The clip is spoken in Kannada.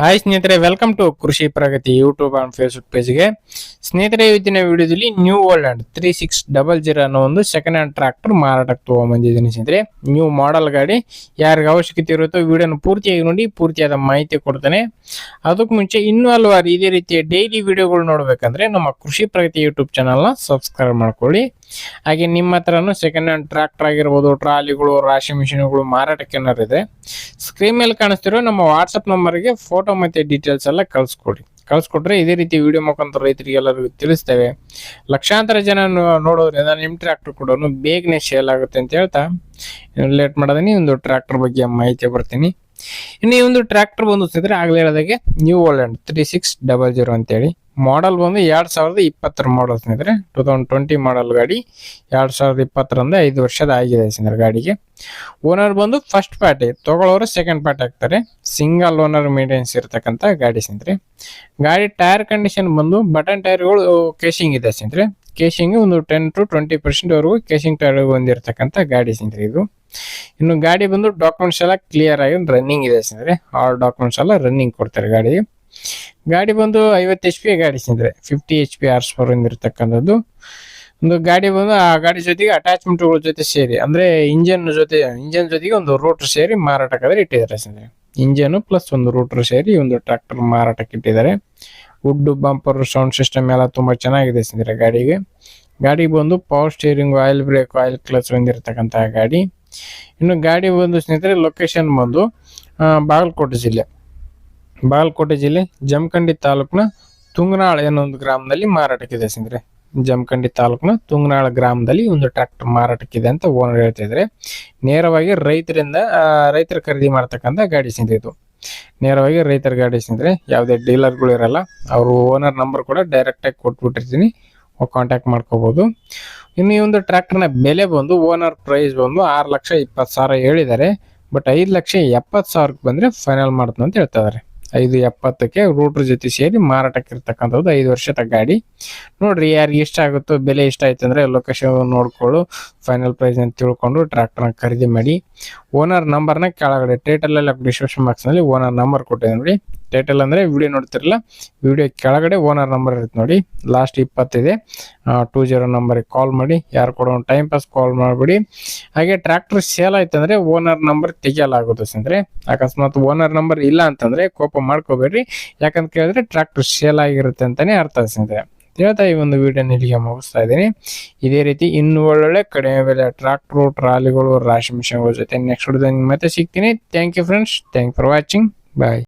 ಹಾಯ್ ಸ್ನೇಹಿತರೆ welcome to Krishi Pragati YouTube and Facebook ಪೇಜ್ಗೆ ಸ್ನೇಹಿತರೆ, ಇವತ್ತಿನ ವಿಡಿಯೋದಲ್ಲಿ new world three six double zero ಅನ್ನೋ ಒಂದು ಸೆಕೆಂಡ್ ಹ್ಯಾಂಡ್ ಟ್ರ್ಯಾಕ್ಟರ್ ಮಾರಾಟಕ್ಕೆ ತೊಗೊಂಬಂದಿದ್ದೀನಿ ಸ್ನೇಹಿತರೆ. ನ್ಯೂ ಮಾಡೆಲ್ ಗಾಡಿ, ಯಾರಿಗೆ ಅವಶ್ಯಕತೆ ಇರುತ್ತೋ ವಿಡಿಯೋನ ಪೂರ್ತಿಯಾಗಿ ನೋಡಿ, ಪೂರ್ತಿಯಾದ ಮಾಹಿತಿ ಕೊಡ್ತಾನೆ. ಅದಕ್ಕೆ ಮುಂಚೆ ಇನ್ನೂ ಹಲವಾರು ಇದೇ ರೀತಿಯ ಡೈಲಿ ವಿಡಿಯೋಗಳು ನೋಡಬೇಕಂದ್ರೆ ನಮ್ಮ ಕೃಷಿ ಪ್ರಗತಿ ಯೂಟ್ಯೂಬ್ ಚಾನಲ್ನ ಸಬ್ಸ್ಕ್ರೈಬ್ ಮಾಡ್ಕೊಳ್ಳಿ. ಹಾಗೆ ನಿಮ್ಮ ಹತ್ರನೂ ಸೆಕೆಂಡ್ ಹ್ಯಾಂಡ್ ಟ್ರ್ಯಾಕ್ಟರ್ ಆಗಿರ್ಬೋದು, ಟ್ರಾಲಿಗಳು ರಾಶಿ ಮಿಷಿನ್ಗಳು ಮಾರಾಟಕ್ಕೆ ಇದೆ? ಸ್ಕ್ರೀನ್ ಮೇಲೆ ಕಾಣಿಸ್ತಿರೋ ನಮ್ಮ ವಾಟ್ಸಪ್ ನಂಬರ್ಗೆ ಫೋಟೋ ಮತ್ತು ಡೀಟೇಲ್ಸ್ ಎಲ್ಲ ಕಳಿಸ್ಕೊಡಿ. ಕಳಿಸ್ಕೊಟ್ರೆ ಇದೇ ರೀತಿ ವಿಡಿಯೋ ಮುಖಾಂತರ ರೈತರಿಗೆ ಎಲ್ಲರಿಗೂ ತಿಳಿಸ್ತೇವೆ. ಲಕ್ಷಾಂತರ ಜನ ನೋಡೋದ್ರಿಂದ ನಿಮ್ಮ ಟ್ರ್ಯಾಕ್ಟರ್ ಕೂಡ ಬೇಗನೆ ಸೇಲ್ ಆಗುತ್ತೆ ಅಂತ ಹೇಳ್ತಾ. ಲೇಟ್ ಮಾಡೋದನಿ ಒಂದು ಟ್ರ್ಯಾಕ್ಟರ್ ಬಗ್ಗೆ ಮಾಹಿತಿ ಬರ್ತೀನಿ. ಇನ್ನು ಈ ಒಂದು ಟ್ರ್ಯಾಕ್ಟರ್ ಬಂದು ಸಿದ್ರೆ ಆಗಲೇ ಹೇಳೋದಕ್ಕೆ new world three six double zero ಅಂತೇಳಿ. ಮಾಡಲ್ ಬಂದು ಎರಡು ಸಾವಿರದ ಇಪ್ಪತ್ತರ ಮಾಡಲ್ ಸ್ನೇಹಿತರೆ. ಟೂ ತೌಸಂಡ್ ಟ್ವೆಂಟಿ ಮಾಡಲ್ ಗಾಡಿ ಎರಡು ಸಾವಿರದ ಇಪ್ಪತ್ತರಿಂದ ಐದು ವರ್ಷದ ಆಗಿದೆ ಸ್ನೇಹಿತರೆ ಗಾಡಿಗೆ. ಓನರ್ ಬಂದು ಫಸ್ಟ್ ಪಾರ್ಟಿ ತಗೊಳ್ಳೋರು ಸೆಕೆಂಡ್ ಪಾರ್ಟಿ ಹಾಕ್ತಾರೆ. ಸಿಂಗಲ್ ಓನರ್ ಮೇಂಟೆನ್ಸ್ ಇರತಕ್ಕಂಥ ಗಾಡಿ ಸ್ನೇಹಿತರೆ. ಗಾಡಿ ಟೈರ್ ಕಂಡೀಷನ್ ಬಂದು ಬಟನ್ ಟೈರ್ಗಳು ಕೇಶಿಂಗ್ ಇದೆ ಸ್ನೇಹಿತರೆ. ಕೇಶಿಂಗ್ ಒಂದು ಟೆನ್ ಟು ಟ್ವೆಂಟಿ ಪರ್ಸೆಂಟ್ ವರೆಗೂ ಕೇಶಿಂಗ್ ಟೈರ್ ಬಂದಿರತಕ್ಕಂಥ ಗಾಡಿ ಸ್ನೇಹಿತರೆ ಇದು. ಇನ್ನು ಗಾಡಿ ಬಂದು ಡಾಕ್ಯುಮೆಂಟ್ಸ್ ಎಲ್ಲ ಕ್ಲಿಯರ್ ಆಗಿ ರನ್ನಿಂಗ್ ಇದೆ ಸ್ನೇಹಿತರೆ. ಆಲ್ ಡಾಕ್ಯುಮೆಂಟ್ಸ್ ಎಲ್ಲ ರನ್ನಿಂಗ್ ಕೊಡ್ತಾರೆ ಗಾಡಿಗೆ. ಗಾಡಿ ಬಂದು ಐವತ್ತು ಎಚ್ ಪಿ ಗಾಡಿ ಸ್ನೇಹಿತರೆ. Fifty H P hours per ಹೊಂದಿರತಕ್ಕಂಥದ್ದು ಒಂದು ಗಾಡಿ ಬಂದು ಆ ಗಾಡಿ ಜೊತೆಗೆ ಅಟ್ಯಾಚ್ಮೆಂಟ್ಗಳ ಜೊತೆ ಸೇರಿ, ಅಂದ್ರೆ ಇಂಜನ್ ಜೊತೆ ಇಂಜನ್ ಜೊತೆಗೆ ಒಂದು ರೋಟರ್ ಸೇರಿ ಮಾರಾಟಕ್ಕಾದ್ರೆ ಇಟ್ಟಿದ್ದಾರೆ ಸ್ನೇಹಿತರೆ. ಇಂಜನ್ ಪ್ಲಸ್ ಒಂದು ರೂಟರ್ ಸೇರಿ ಒಂದು ಟ್ರಾಕ್ಟರ್ ಮಾರಾಟಕ್ಕೆ ಇಟ್ಟಿದ್ದಾರೆ. ವುಡ್ ಬಂಪರ್ ಸೌಂಡ್ ಸಿಸ್ಟಮ್ ಎಲ್ಲ ತುಂಬಾ ಚೆನ್ನಾಗಿದೆ ಸ್ನೇಹಿತರೆ ಗಾಡಿಗೆ. ಗಾಡಿ ಬಂದು power steering oil brake oil clutch ಹೊಂದಿರತಕ್ಕಂತಹ ಗಾಡಿ. ಇನ್ನು ಗಾಡಿ ಬಂದು ಸ್ನೇಹಿತರೆ ಲೊಕೇಶನ್ ಬಂದು ಬಾಗಲಕೋಟೆ ಜಿಲ್ಲೆ. ಬಾಗಲಕೋಟೆ ಜಿಲ್ಲೆ ಜಮಖಂಡಿ ತಾಲೂಕಿನ ತುಂಗನಾಳ ಅನ್ನೋ ಒಂದು ಗ್ರಾಮದಲ್ಲಿ ಮಾರಾಟಕ್ಕಿದೆ ಸ್ನೇಹಿತರೆ. ಜಮಖಂಡಿ ತಾಲೂಕಿನ ತುಂಗನಾಳ ಗ್ರಾಮದಲ್ಲಿ ಒಂದು ಟ್ರ್ಯಾಕ್ಟರ್ ಮಾರಾಟಕ್ಕಿದೆ ಅಂತ ಓನರ್ ಹೇಳ್ತಾ ಇದ್ದಾರೆ ನೇರವಾಗಿ ರೈತರಿಂದ ರೈತರ ಖರೀದಿ ಮಾಡ್ತಕ್ಕಂಥ ಗಾಡಿ ಸಿಂಧಿತು ನೇರವಾಗಿ ರೈತರ ಗಾಡಿ ಸ್ನೇಹಿತರೆ ಯಾವುದೇ ಡೀಲರ್ಗಳು ಇರಲ್ಲ, ಅವರು ಓನರ್ ನಂಬರ್ ಕೂಡ ಡೈರೆಕ್ಟಾಗಿ ಕೊಟ್ಬಿಟ್ಟಿರ್ತೀನಿ. ಕಾಂಟ್ಯಾಕ್ಟ್ ಮಾಡ್ಕೋಬಹುದು ಇನ್ನು ಈ ಒಂದು ಟ್ರ್ಯಾಕ್ಟರ್ನ ಬೆಲೆ ಬಂದು ಓನರ್ ಪ್ರೈಸ್ ಬಂದು ಆರು ಲಕ್ಷ ಇಪ್ಪತ್ತು ಸಾವಿರ ಹೇಳಿದ್ದಾರೆ. ಬಟ್ ಐದು ಲಕ್ಷ ಎಪ್ಪತ್ತು ಸಾವಿರಕ್ಕೆ ಬಂದರೆ ಫೈನಲ್ ಮಾಡ್ತು ಅಂತ ಹೇಳ್ತಾ ಇದ್ದಾರೆ ಐದು ಎಪ್ಪತ್ತಕ್ಕೆ ರೂಟ್ರ್ ಜೊತೆ ಸೇರಿ ಮಾರಾಟಕ್ಕೆ ಇರ್ತಕ್ಕಂಥದ್ದು ಐದು ವರ್ಷದ ಗಾಡಿ. ನೋಡ್ರಿ ಯಾರಿಗೆ ಇಷ್ಟ ಆಗುತ್ತೋ, ಬೆಲೆ ಇಷ್ಟ ಆಯ್ತು ಅಂದ್ರೆ ಲೊಕೇಶನ್ ನೋಡ್ಕೊಳ್ಳು ಫೈನಲ್ ಪ್ರೈಸ್ ಅಂತ ತಿಳ್ಕೊಂಡು ಟ್ರ್ಯಾಕ್ಟರ್ನ ಖರೀದಿ ಮಾಡಿ. ಓನರ್ ನಂಬರ್ನ ಕೆಳಗಡೆ ಟೈಟಲ್ ಅಲ್ಲಿ ಡಿಸ್ಕ್ರಿಪ್ಷನ್ ಬಾಕ್ಸ್ನಲ್ಲಿ ಓನರ್ ನಂಬರ್ ಕೊಟ್ಟಿದೆ ನೋಡಿ. ಟೈಟಲ್ ಅಂದ್ರೆ ವಿಡಿಯೋ ನೋಡ್ತಿರಲ್ಲ ವಿಡಿಯೋ ಕೆಳಗಡೆ ಓನರ್ ನಂಬರ್ ಇರುತ್ತೆ ನೋಡಿ. ಲಾಸ್ಟ್ ಇಪ್ಪತ್ತಿದೆ. ಟೂ ಜೀರೋ ನಂಬರಿಗೆ ಕಾಲ್ ಮಾಡಿ, ಯಾರು ಕೊಡೋ ಟೈಮ್ ಪಾಸ್ ಕಾಲ್ ಮಾಡಿಬಿಡಿ. ಹಾಗೆ ಟ್ರ್ಯಾಕ್ಟರ್ ಸೇಲ್ ಆಯ್ತು ಅಂದ್ರೆ ಓನರ್ ನಂಬರ್ ತೆಗೆಯಲಾಗುತ್ತೆ ಅಂದ್ರೆ ಅಕಸ್ಮಾತ್ ಓನರ್ ನಂಬರ್ ಇಲ್ಲ ಅಂತಂದ್ರೆ ಕೋಪ ಮಾಡ್ಕೋಬೇಡ್ರಿ. ಯಾಕಂತ ಕೇಳಿದ್ರೆ ಟ್ರ್ಯಾಕ್ಟರ್ ಸೇಲ್ ಆಗಿರುತ್ತೆ ಅಂತಾನೆ ಅರ್ಥ ಸ್ನೇಹಿತರೆ. ಹೇಳ್ತಾ ಈ ಒಂದು ವಿಡಿಯೋನ ಇಲ್ಲಿಗೆ ಮುಗಿಸ್ತಾ ಇದ್ದೀನಿ. ಇದೇ ರೀತಿ ಇನ್ನು ಒಳ್ಳೊಳ್ಳೆ ಕಡಿಮೆ ಬೆಲೆ ಟ್ರಾಕ್ಟ್ರು ಟ್ರಾಲಿಗಳು, ರಾಶಿ ಮಿಷನ್ಗಳ ಜೊತೆ ನೆಕ್ಸ್ಟ್ ಮತ್ತೆ ಸಿಗ್ತೀನಿ. Thank you friends thank for watching bye